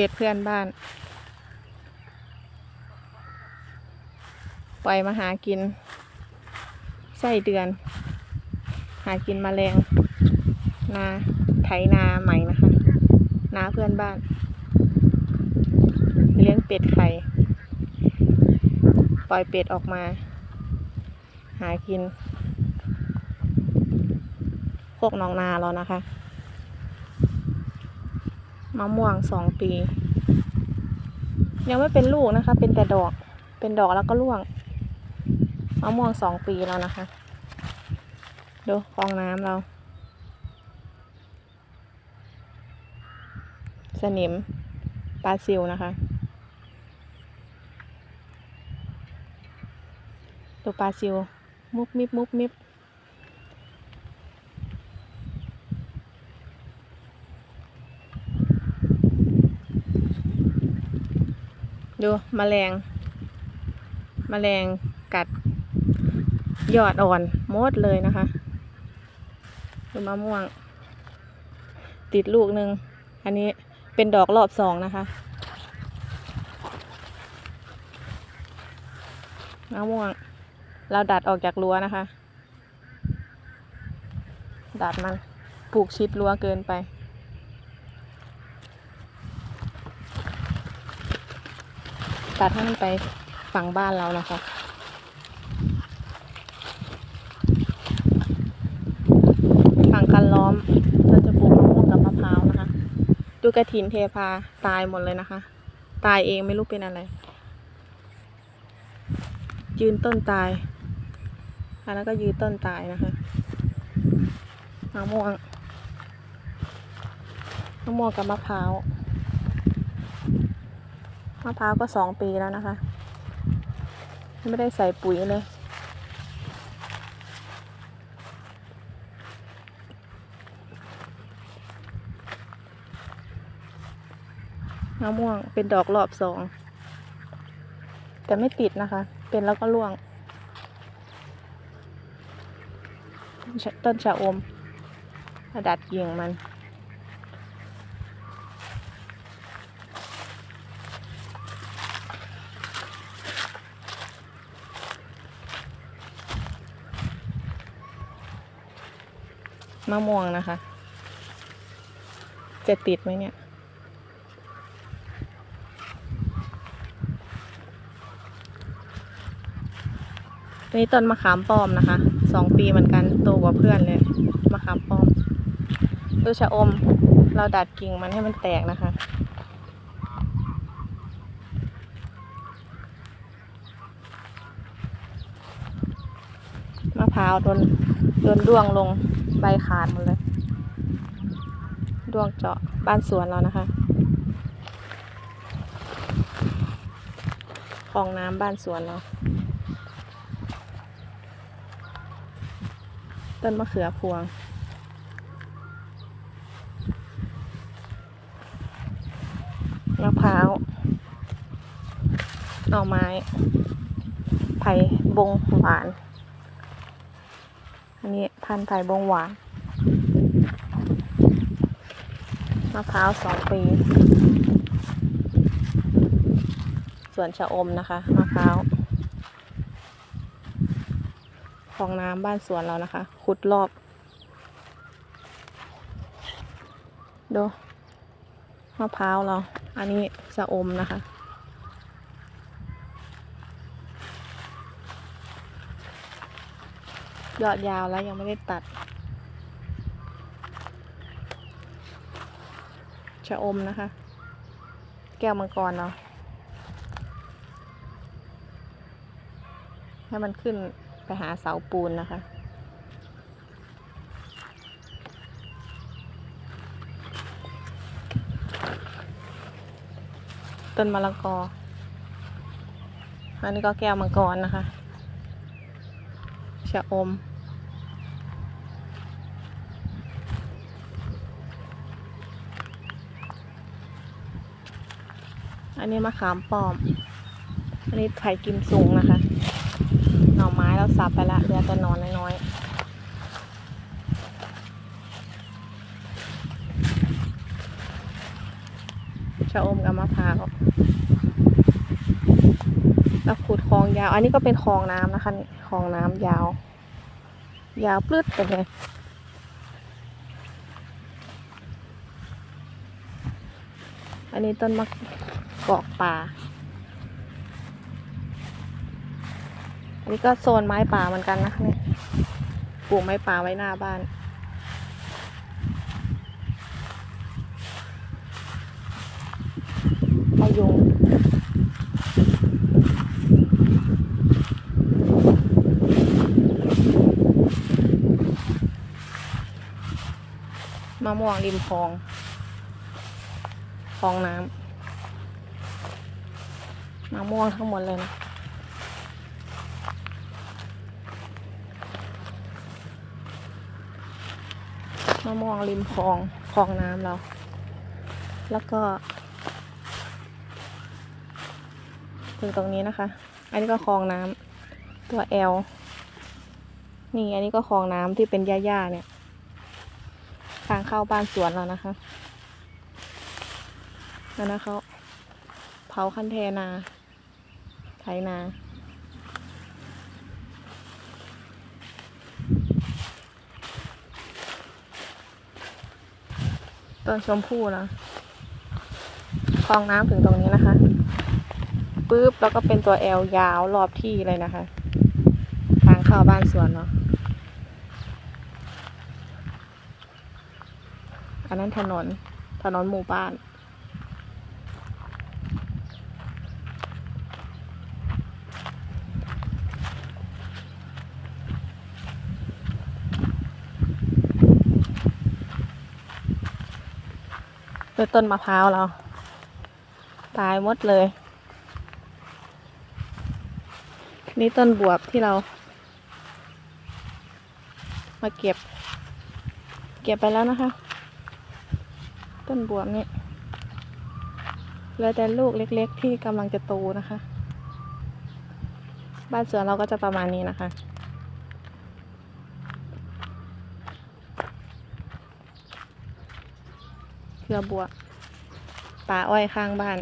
เป็ดเพื่อนบ้าน ปล่อยมาหากินไส้เดือน หากินมแมลง นาไถนาใหม่นะคะ นาเพื่อนบ้าน เลี้ยงเป็ดไข่ ปล่อยเป็ดออกมา หากินพวกน้องนาเรานะคะ มะม่วงสองปี ยังไม่เป็นลูกนะคะ เป็นแต่ดอก เป็นดอกแล้วก็ร่วงมะม่วงสองปีแล้วนะคะ ดูคลองน้ำเรา สนิมปลาซิวนะคะดูปลาซิว มุบมิบมุบมิบ ดูแมลงแมลงกัดยอดอ่อนหมดเลยนะคะดูมะม่วง ติดลูกหนึ่งอันนี้เป็นดอกรอบสองนะคะมะม่วง เราดัดออกจากรั้วนะคะ ดัดมันปลูกชิดรั้วเกินไป ตัดให้มันไปฝั่งบ้านเรานะคะฝั่งคันล้อมเราจะปลูกมะม่วงกับมะพร้าวนะคะ ดูกระถินเทพาตายหมดเลยนะคะ ตายเองไม่รู้เป็นอะไร ยืนต้นตายอันนั้นก็ยืนต้นตายนะคะมะม่วงมะม่วงกับมะพร้าว มะพร้าวก็สองปีแล้วนะคะ ไม่ได้ใส่ปุ๋ยเลยมะม่วงเป็นดอกรอบสอง แต่ไม่ติดนะคะ เป็นแล้วก็ร่วง ต้นชะอมดัดกิ่งมัน มะม่วงนะคะ จะติดไหมเนี่ยนี่ต้นมะขามป้อมนะคะ สองปีเหมือนกันโตกว่าเพื่อนเลย มะขามป้อมดูชะอม เราดัดกิ่งมันให้มันแตกนะคะมะพร้าวโดนโดนร่วงลง ใบขาดหมดเลยร่วงเจาะบ้านสวนเรานะคะ คลองน้ำบ้านสวนเรา ต้นมะเขือพวงมะพร้าวหน่อไม้ ไผ่บงหวาน อันนี้พันธุ์ไผ่บงหวานมะพร้าวสองปี ส่วนชะอมนะคะมะพร้าวคลองน้ำบ้านสวนเรานะคะ ขุดรอบ ดูมะพร้าวเรา อันนี้ชะอมนะคะ ยอดยาวแล้วยังไม่ได้ตัด ชะอมนะคะ แก้วมังกรเนาะ ให้มันขึ้นไปหาเสาปูนนะคะต้นมะละกอ อันนี้ก็แก้วมังกรนะคะ ชะอม อันนี้มะขามป้อม อันนี้ไผ่กิมซุงนะคะ หน่อไม้เราสับไปละเหลือแต่นอนน้อยๆชะอมกับมะพร้าวแล้วขุดคลองยาว อันนี้ก็เป็นคลองน้ำนะคะคลองน้ำยาว ยาวปลื้ดไปเลยอันนี้ต้นมะ กอกป่าอันนี้ก็โซนไม้ป่าเหมือนกันนะเนี่ยปลูกไม้ป่าไว้หน้าบ้านมะยุงมะม่วงริมคลองคลองน้ำ มะม่วงทั้งหมดเลยนะมะม่วงริมคลองคลองน้ำเรา แล้วก็ ถึงตรงนี้นะคะ อันนี้ก็คลองน้ำตัว L นี่อันนี้ก็คลองน้ำที่เป็นหญ้าๆเนี่ย ทางเข้าบ้านสวนเรานะคะแล้วนะเขาเผาคันเทนา ไถนาต้นชมพู่นะคลองน้ำถึงตรงนี้นะคะปุ๊บแล้วก็เป็นตัวแอลยาวรอบที่เลยนะคะ ทางเข้าบ้านสวนเนาะอันนั้นถนนถนนหมู่บ้าน ด้วยต้นมะพร้าวเรา ตายหมดเลย นี่ต้นบวบที่เรา มาเก็บ เก็บไปแล้วนะคะ ต้นบวบนี่เหลือแต่ลูกเล็ก ๆ ที่กำลังจะโตนะคะ บ้านสวนเราก็จะประมาณนี้นะคะ เพื่อบวป่าอ้อยข้างบ้าน